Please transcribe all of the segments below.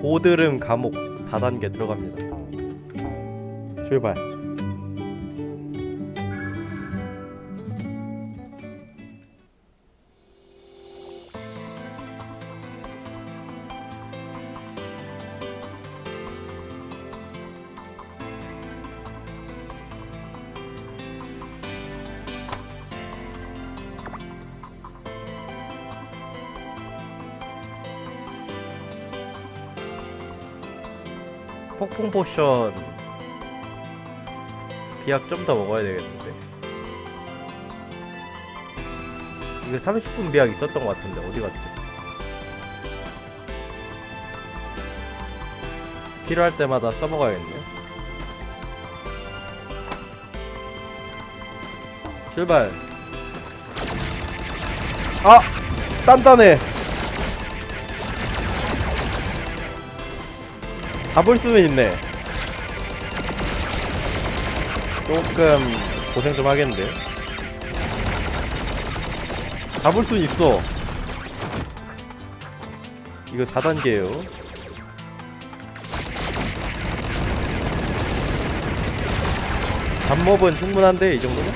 고드름 감옥 4단계 들어갑니다. 출발. 폭풍 포션. 비약 좀 더 먹어야 되겠는데. 이거 30분 비약 있었던 것 같은데 어디 갔지? 필요할 때마다 써먹어야겠네. 출발. 아! 단단해 잡을 수는 있네. 조금 고생 좀 하겠는데. 잡을 수 있어. 이거 4단계예요. 잡몹은 충분한데 이 정도면?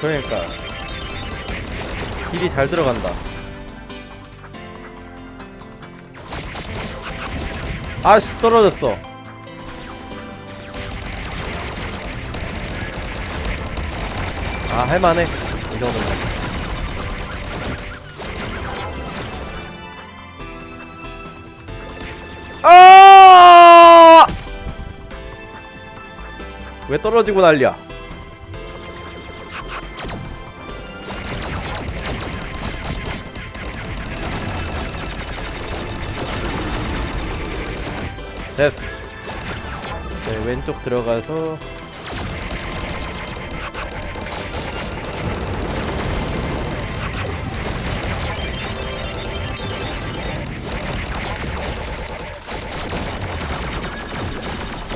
그러니까 딜이 잘 들어간다. 아씨 떨어졌어. 아 할만해. 이 정도면. 아! 왜 떨어지고 난리야? 됐어. 네, 왼쪽 들어가서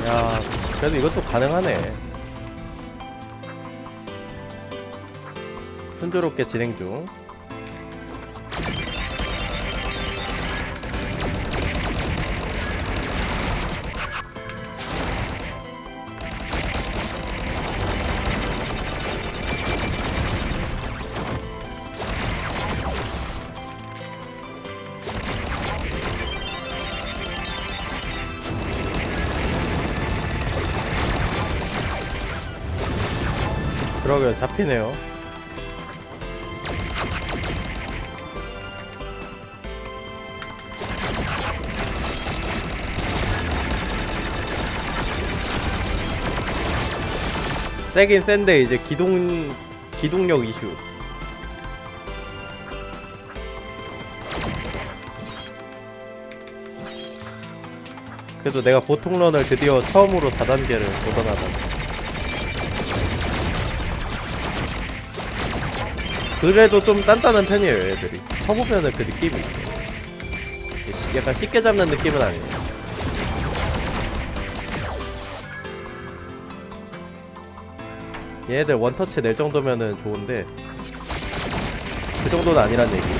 야, 그래도 이것도 가능하네. 순조롭게 진행 중. 그러게요, 잡히네요. 세긴 센데 이제 기동 기동력 이슈. 그래도 내가 보통 런을 드디어 처음으로 4단계를 도전하다. 그래도 좀 단단한 편이에요 애들이. 쳐보면은 그 느낌이 약간 쉽게 잡는 느낌은 아니에요. 얘네들 원터치 낼 정도면은 좋은데 그 정도는 아니란 얘기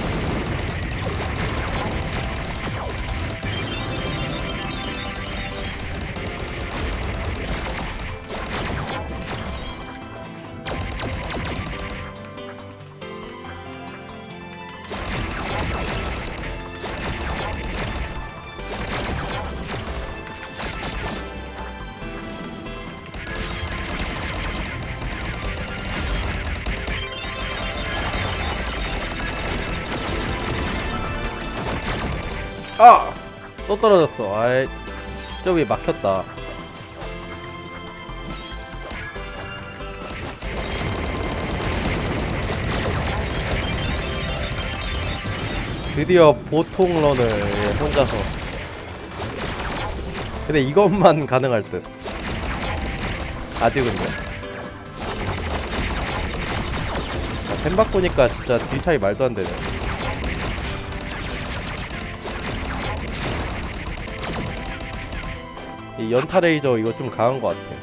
아! 또 떨어졌어. 아이 저기 막혔다. 드디어 보통 런을 혼자서. 근데 이것만 가능할 듯. 아직은요. 아, 템 바꾸니까 진짜 딜 차이 말도 안 되네 이 연타 레이저 이거 좀 강한 것 같아.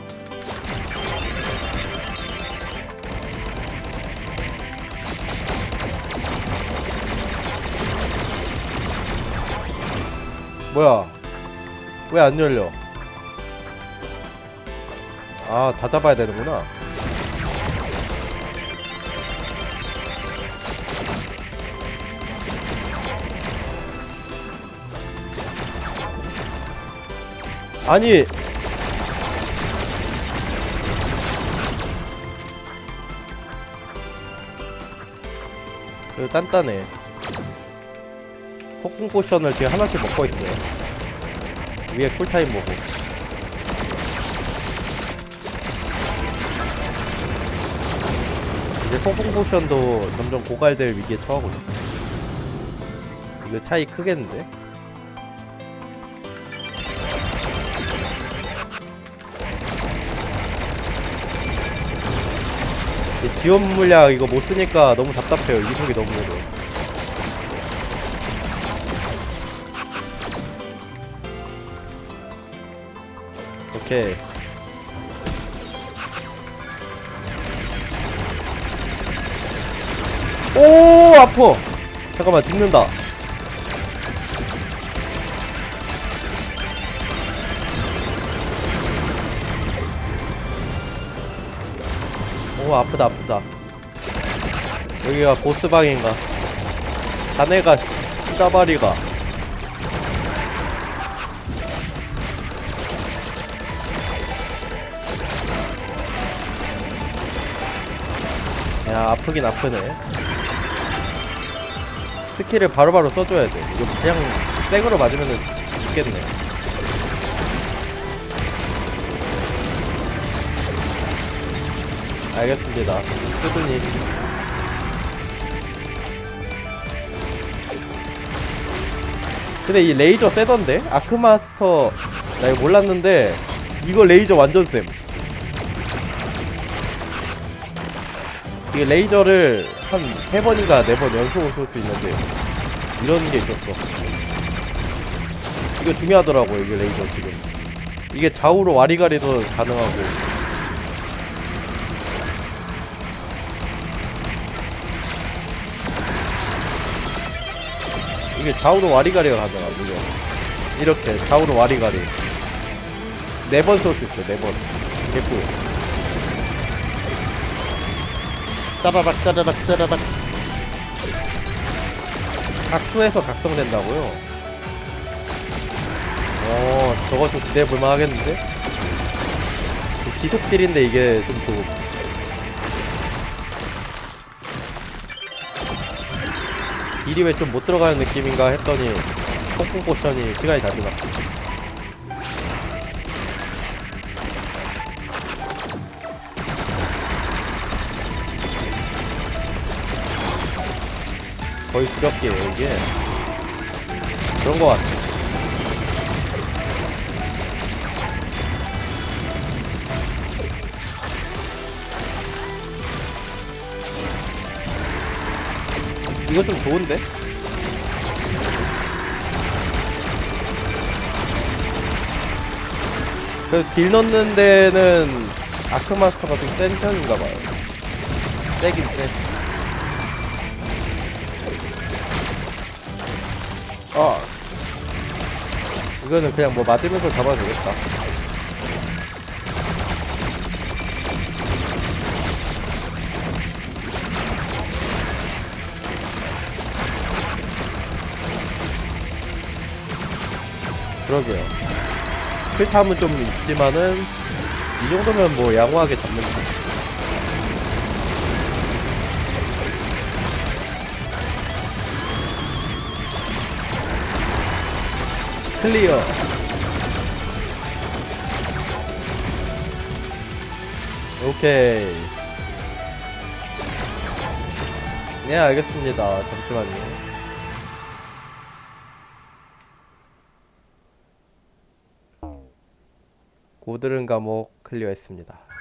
뭐야? 왜 안 열려? 아, 다 잡아야 되는구나. 아니. 그 단단해. 폭풍 포션을 지금 하나씩 먹고 있어요. 위에 쿨타임 보고. 이제 폭풍 포션도 점점 고갈될 위기에 처하고 있어 이거 차이 크겠는데? 지원 물약 이거 못 쓰니까 너무 답답해요. 이속이 너무 느려. 오케이. 오 아파. 잠깐만 죽는다. 오 아프다 아프다. 여기가 보스방인가? 자네가 수다바리가. 야 아프긴 아프네. 스킬을 바로바로 써줘야 돼. 이거 그냥 생으로 맞으면 죽겠네 알겠습니다. 꾸준히. 근데 이 레이저 세던데? 아크마스터 나 이거 몰랐는데 이거 레이저 완전 쌤. 이게 레이저를 한 세 번인가 네 번 연속으로 쏠 수 있는데 이런 게 있었어. 이거 중요하더라고 이게 레이저 지금. 이게 좌우로 와리가리도 가능하고 이게 좌우로 와리가리가 가잖아 무려 이렇게 좌우로 와리가리. 네 번 쏠 수 있어 네번. 개꿀. 짜라락 짜라락 짜라락 각투에서 각성된다고요? 어 저거 좀 기대해 볼만 하겠는데? 지속 딜인데 이게 좀 좋음 딜이 왜 좀 못 들어가는 느낌인가 했더니 폭풍 포션이 시간이 다 지났어. 거의 두렵게 이게. 그런 거 같아 이거 좀 좋은데? 그래서 딜 넣는 데는 아크마스터가 좀 센 편인가 봐요. 세긴 세. 아. 이거는 그냥 뭐 맞으면서 잡아도 되겠다. 그러게요. 필탐은 좀 있지만은 이 정도면 뭐 양호하게 잡는 거. 클리어. 오케이. 네, 알겠습니다. 잠시만요. 고드른 과목 클리어했습니다.